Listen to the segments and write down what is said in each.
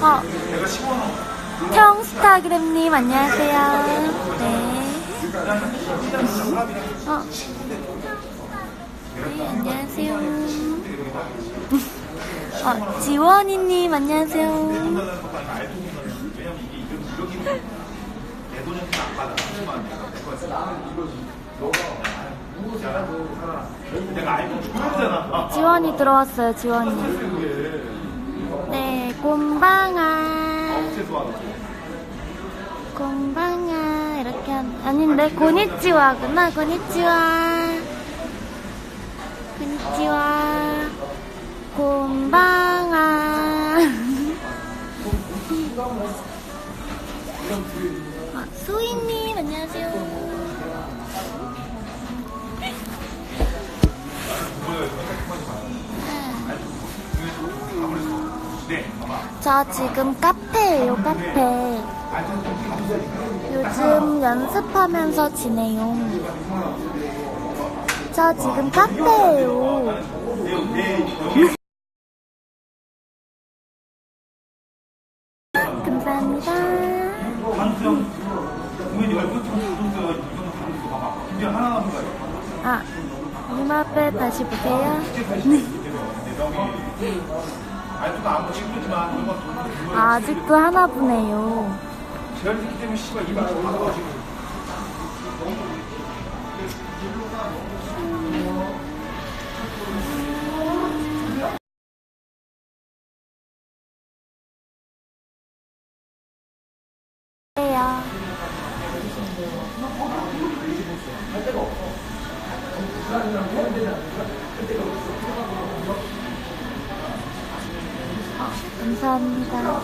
어, 평스타그램님 안녕하세요. 네. 어. 네, 안녕하세요. 어, 지원이님 안녕하세요. 지원이 들어왔어요, 지원이. 네, 곰방아. 곰방아. 이렇게 한, 아닌데, 고니치와구나, 고니치와. 고니치와. 저 지금 카페예요, 카페. 요즘 연습하면서 지내요. 저 지금 카페예요. 감사합니다. 아, 이마 앞에 다시 보세요. 아직도 하나 보네요. 해요. 어, 감사합니다.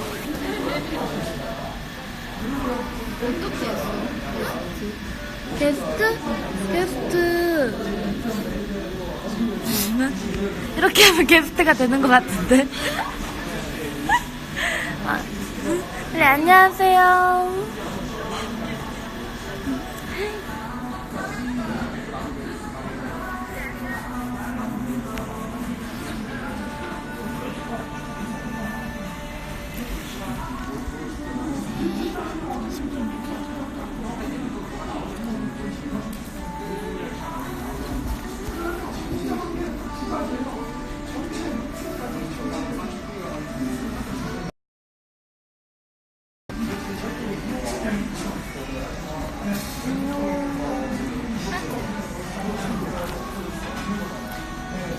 게스트? 게스트. 이렇게 하면 게스트가 되는 것 같은데. 아, 네, 안녕하세요.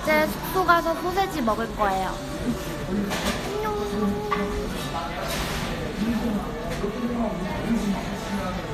이제 숙소 가서 소세지 먹을 거예요.